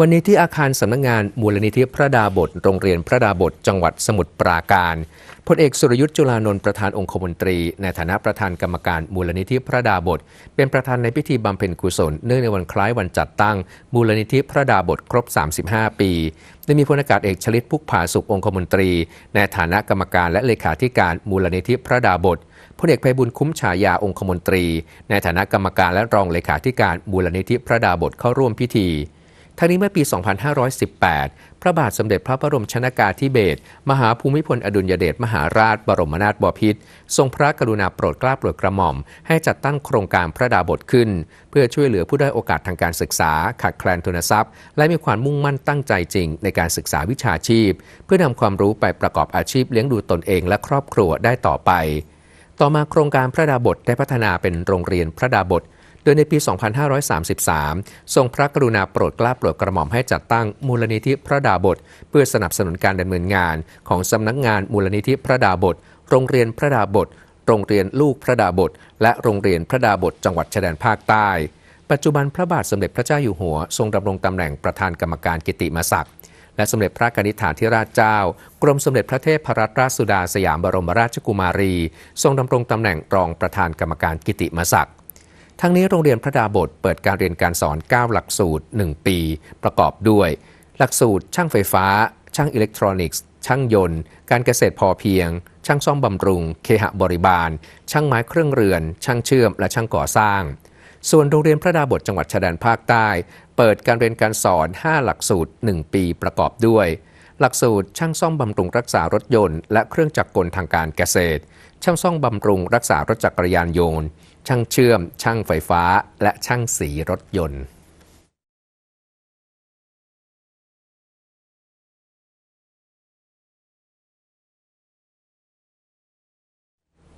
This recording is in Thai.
วันนี้ที่อาคารสำนักงานมูลนิธิพระดาบทโรงเรียนพระดาบทจังหวัดสมุทรปราการพลเอกสุรยุทธ์จุลานนท์ประธานองคมนตรี ในฐานะประธานกรรมการมูลนิธิพระดาบท เป็นประธานในพิธีบำเพ็ญกุศลเนื่องในวันคล้ายวันจัดตั้ง มูลนิธิพระดาบทครบ 35 ปีได้มีพลอากาศเอกชลิตพุกผาสุของคมนตรี ในฐานะกรรมการและเลขาธิการมูลนิธิพระดาบทพลเอกไพบุญคุ้มฉายาองคมนตรี ในฐานะกรรมการและรองเลขาธิการมูลนิธิพระดาบทเข้าร่วมพิธี ทั้งนี้เมื่อปี 2518 พระบาทสมเด็จพระบรมชนากาธิเบศรมหาภูมิพลอดุลยเดชมหาราช บรมนาถบพิตรทรงพระกรุณาโปรดเกล้าโปรดกระหม่อม ให้จัดตั้งโครงการพระดาบทขึ้น เพื่อช่วยเหลือผู้ได้อยโอกาสทางการศึกษา ขาดแคลนทุนทรัพย์ และมีความมุ่งมั่นตั้งใจจริง ในการศึกษาวิชาชีพ เพื่อนำความรู้ไปประกอบอาชีพเลี้ยงดูตนเองและครอบครัวได้ต่อไป ต่อมาโครงการพระดาบทได้พัฒนาเป็นโรงเรียนพระดาบท โดยในปี 2533 ทรงพระกรุณาโปรดเกล้าโปรดกระหม่อมให้จัดตั้งมูลนิธิพระดาบท เพื่อสนับสนุนการดำเนินงานของสำนักงานมูลนิธิพระดาบท โรงเรียนพระดาบท โรงเรียนลูกพระดาบท และโรงเรียนพระดาบทจังหวัดชายแดนภาคใต้ ปัจจุบันพระบาทสมเด็จพระเจ้าอยู่หัว ทรงดำรงตำแหน่งประธานกรรมการกิติมศักดิ์และสมเด็จพระกนิษฐาธิราชเจ้า กรมสมเด็จพระเทพรัตนราชสุดาสยามบรมราชกุมารี ทรงดำรงตำแหน่งรองประธานกรรมการกิติมศักดิ์ ทั้งนี้โรงเรียนพระดาบทเปิดการเรียนการสอน 9 หลักสูตร 1 ปี ประกอบด้วย หลักสูตร ช่างไฟฟ้า ช่างอิเล็กทรอนิกส์ ช่างยนต์ การเกษตรพอเพียง ช่างซ่อมบำรุง เคหะบริบาล ช่างไม้เครื่องเรือน ช่างเชื่อม และช่างก่อสร้าง ส่วนโรงเรียนพระดาบทจังหวัดชายแดนภาคใต้ เปิดการเรียนการสอน 5 หลักสูตร 1 ปีประกอบด้วย หลักสูตรช่างซ่อมบำรุงรักษารถยนต์ และเครื่องจักรกลทางการเกษตร ช่างซ่อมบำรุงรักษารถจักรยานยนต์ ช่างเชื่อม ช่างไฟฟ้า และช่างสีรถยนต์